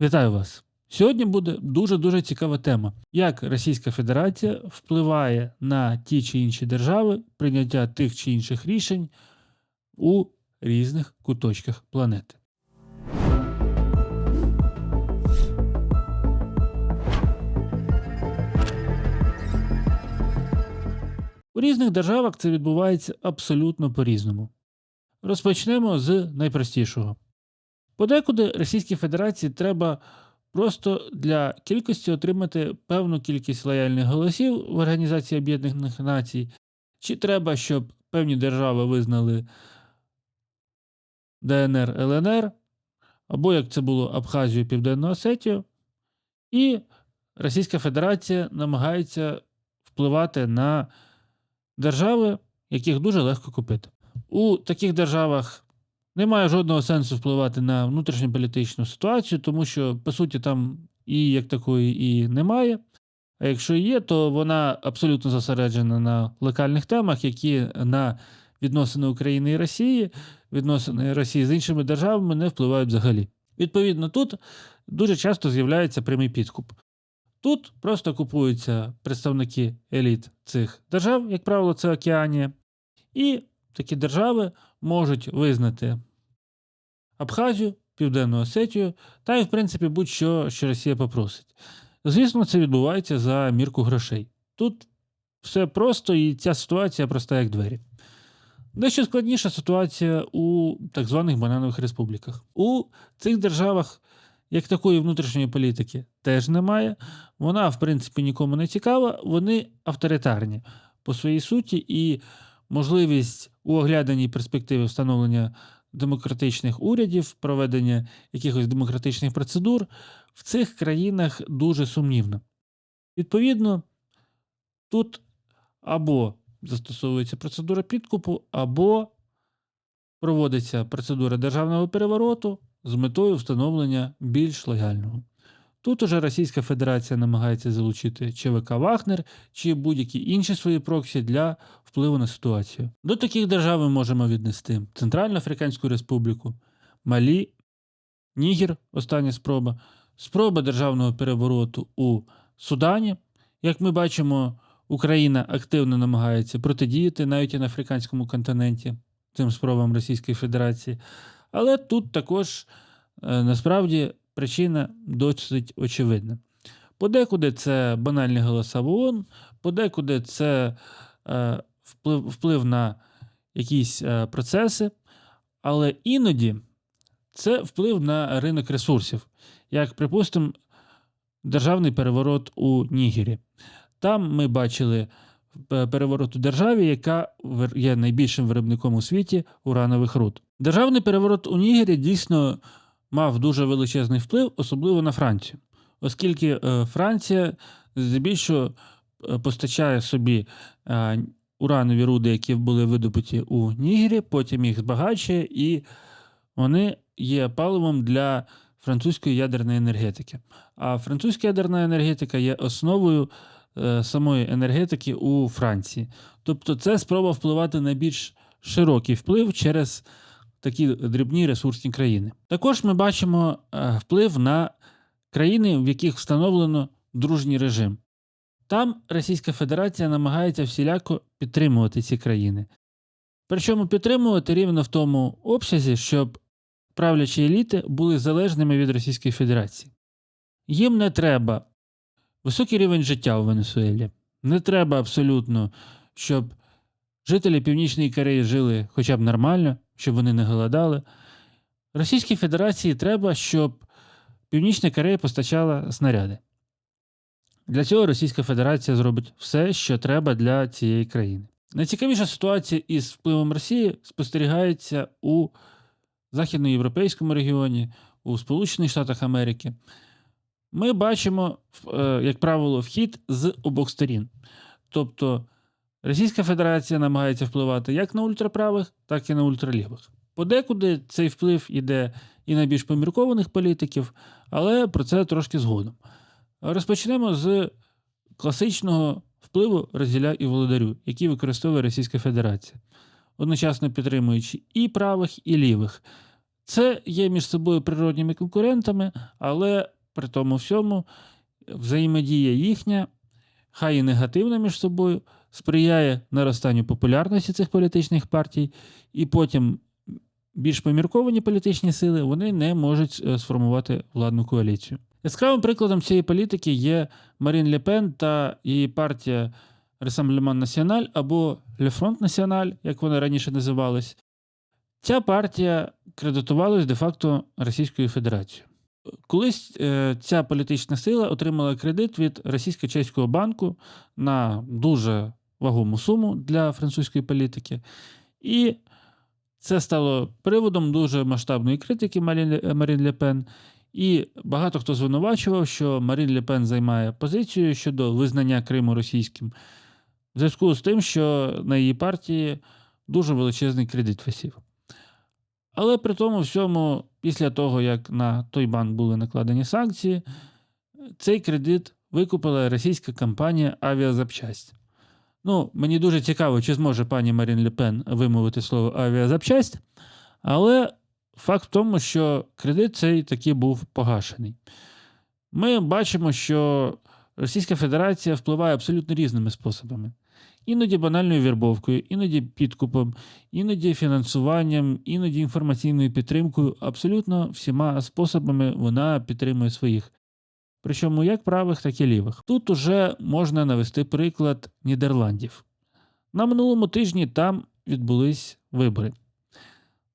Вітаю вас! Сьогодні буде дуже-дуже цікава тема, як Російська Федерація впливає на ті чи інші держави прийняття тих чи інших рішень у різних куточках планети. У різних державах це відбувається абсолютно по-різному. Розпочнемо з найпростішого. Подекуди Російській Федерації треба просто для кількості отримати певну кількість лояльних голосів в Організації Об'єднаних Націй, чи треба, щоб певні держави визнали ДНР ЛНР, або як це було Абхазію Південну Осетію, і Російська Федерація намагається впливати на держави, яких дуже легко купити. У таких державах немає жодного сенсу впливати на внутрішньополітичну ситуацію, тому що, по суті, там і як такої і немає. А якщо є, то вона абсолютно зосереджена на локальних темах, які на відносини України і Росії, відносини Росії з іншими державами не впливають взагалі. Відповідно, тут дуже часто з'являється прямий підкуп. Тут просто купуються представники еліт цих держав, як правило, це Океанія, і такі держави можуть визнати Абхазію, Південну Осетію та й, в принципі, будь-що, що Росія попросить. Звісно, це відбувається за мірку грошей. Тут все просто і ця ситуація проста як двері. Дещо складніша ситуація у так званих бананових республіках. У цих державах, як такої внутрішньої політики, теж немає. Вона, в принципі, нікому не цікава, вони авторитарні по своїй суті, і можливість у огляданій перспективи встановлення демократичних урядів, проведення якихось демократичних процедур в цих країнах дуже сумнівно. Відповідно, тут або застосовується процедура підкупу, або проводиться процедура державного перевороту з метою встановлення більш лояльного. Тут уже Російська Федерація намагається залучити ЧВК Вагнер чи будь-які інші свої проксі для впливу на ситуацію. До таких держав ми можемо віднести Центральну Африканську Республіку, Малі, Нігер, остання спроба, спроба державного перевороту у Судані. Як ми бачимо, Україна активно намагається протидіяти навіть і на африканському континенті цим спробам Російської Федерації. Але тут також е, насправді причина досить очевидна. Подекуди це банальні голоса в ООН, подекуди це е, вплив, вплив на якісь е, процеси, але іноді це вплив на ринок ресурсів, як, припустимо, державний переворот у Нігері. Там ми бачили е, переворот у державі, яка є найбільшим виробником у світі уранових руд. Державний переворот у Нігері дійсно мав дуже величезний вплив, особливо на Францію, оскільки е, Франція здебільшого е, постачає собі е, уранові руди, які були видобуті у Нігері, потім їх збагачує, і вони є паливом для французької ядерної енергетики. А французька ядерна енергетика є основою самої енергетики у Франції. Тобто, це спроба впливати на більш широкий вплив через такі дрібні ресурсні країни. Також ми бачимо е, вплив на країни, в яких встановлено дружній режим. Там Російська Федерація намагається всіляко підтримувати ці країни. Причому підтримувати рівно в тому обсязі, щоб правлячі еліти були залежними від Російської Федерації. Їм не треба високий рівень життя у Венесуелі. Не треба абсолютно, щоб жителі Північної Кореї жили хоча б нормально, щоб вони не голодали. Російській Федерації треба, щоб Північна Корея постачала снаряди. Для цього Російська Федерація зробить все, що треба для цієї країни. Найцікавіша ситуація із впливом Росії спостерігається у західноєвропейському регіоні, у Сполучених Штатах Америки. Ми бачимо, е, як правило, вхід з обох сторін. Тобто Російська Федерація намагається впливати як на ультраправих, так і на ультралівих. Подекуди цей вплив іде і на більш поміркованих політиків, але про це трошки згодом. Розпочнемо з класичного впливу розділя і володарю, який використовує Російська Федерація, одночасно підтримуючи і правих, і лівих. Це є між собою природніми конкурентами, але при тому всьому взаємодія їхня, хай і негативна між собою, сприяє наростанню популярності цих політичних партій, і потім більш помірковані політичні сили вони не можуть е, сформувати владну коаліцію. Яскравим прикладом цієї політики є Марін Ле Пен та її партія Rassemblement National або Le Front National, як вони раніше називались. Ця партія кредитувалась де-факто Російською Федерацією. Колись е, ця політична сила отримала кредит від російсько-чеського банку на дуже вагому суму для французької політики. І це стало приводом дуже масштабної критики Марін, Ле- Марін Ле Пен. І багато хто звинувачував, що Марін Ле Пен займає позицію щодо визнання Криму російським, в зв'язку з тим, що на її партії дуже величезний кредит висів. Але при тому всьому, після того, як на той банк були накладені санкції, цей кредит викупила російська компанія Авіазапчасть. Ну, мені дуже цікаво, чи зможе пані Марін Ле Пен вимовити слово авіазапчасть, але факт в тому, що кредит цей таки був погашений. Ми бачимо, що Російська Федерація впливає абсолютно різними способами. Іноді банальною вірбовкою, іноді підкупом, іноді фінансуванням, іноді інформаційною підтримкою. Абсолютно всіма способами вона підтримує своїх. Причому як правих, так і лівих. Тут уже можна навести приклад Нідерландів. На минулому тижні там відбулись вибори.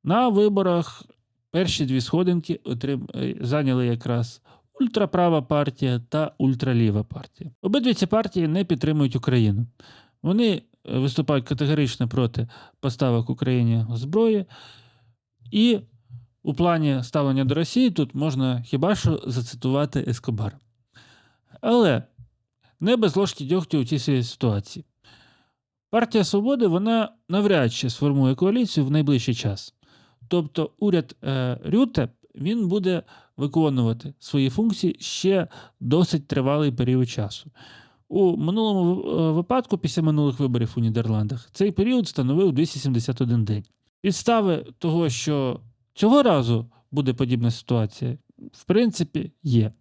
На виборах перші дві сходинки отрим... е, зайняли якраз ультраправа партія та ультраліва партія. Обидві ці партії не підтримують Україну. Вони е, виступають категорично проти поставок Україні зброї, і у плані ставлення до Росії тут можна хіба що зацитувати Ескобара. Але не без ложки дьогтю у цій ситуації. Партія Свободи вона навряд чи сформує коаліцію в найближчий час. Тобто уряд е, Рюте він буде виконувати свої функції ще досить тривалий період часу. У минулому е, випадку, після минулих виборів у Нідерландах, цей період становив 271 день. Підстави того, що цього разу буде подібна ситуація, в принципі, є.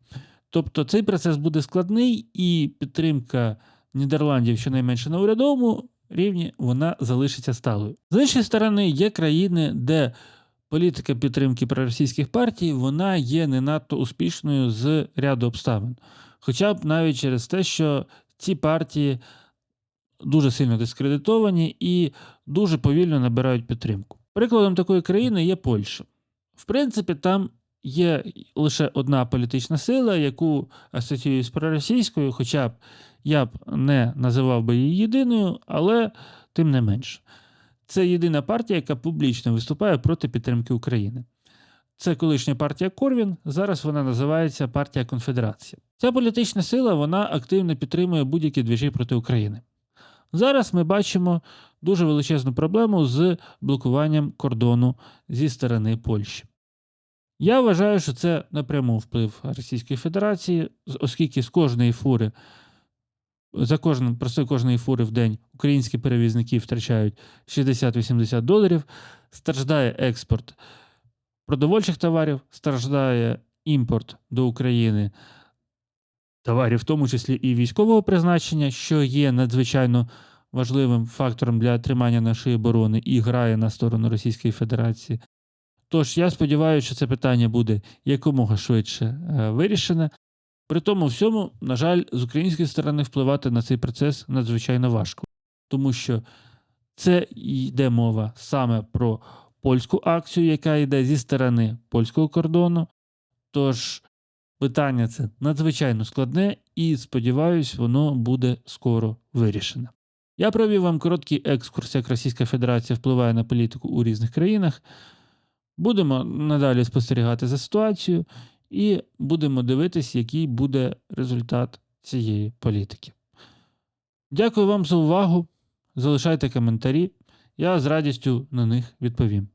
Тобто цей процес буде складний, і підтримка Нідерландів, щонайменше на урядовому рівні, вона залишиться сталою. З іншої сторони, є країни, де політика підтримки проросійських партій вона є не надто успішною з ряду обставин. Хоча б навіть через те, що ці партії дуже сильно дискредитовані і дуже повільно набирають підтримку. Прикладом такої країни є Польща. В принципі, там є лише одна політична сила, яку асоціюю з проросійською, хоча б я б не називав би її єдиною, але тим не менш. Це єдина партія, яка публічно виступає проти підтримки України. Це колишня партія Корвін, зараз вона називається партія Конфедерація. Ця політична сила вона активно підтримує будь-які двіжі проти України. Зараз ми бачимо дуже величезну проблему з блокуванням кордону зі сторони Польщі. Я вважаю, що це напряму вплив Російської Федерації, оскільки з кожної фури, за кожним, просто кожної фури в день українські перевізники втрачають 60-80 доларів, страждає експорт продовольчих товарів, страждає імпорт до України товарів, в тому числі і військового призначення, що є надзвичайно важливим фактором для тримання нашої оборони і грає на сторону Російської Федерації. Тож я сподіваюся, що це питання буде якомога швидше е, вирішене. При тому всьому, на жаль, з української сторони впливати на цей процес надзвичайно важко, тому що це йде мова саме про польську акцію, яка йде зі сторони польського кордону. Тож питання це надзвичайно складне і, сподіваюсь, воно буде скоро вирішене. Я провів вам короткий екскурс, як Російська Федерація впливає на політику у різних країнах. Будемо надалі спостерігати за ситуацією і будемо дивитись, який буде результат цієї політики. Дякую вам за увагу. Залишайте коментарі. Я з радістю на них відповім.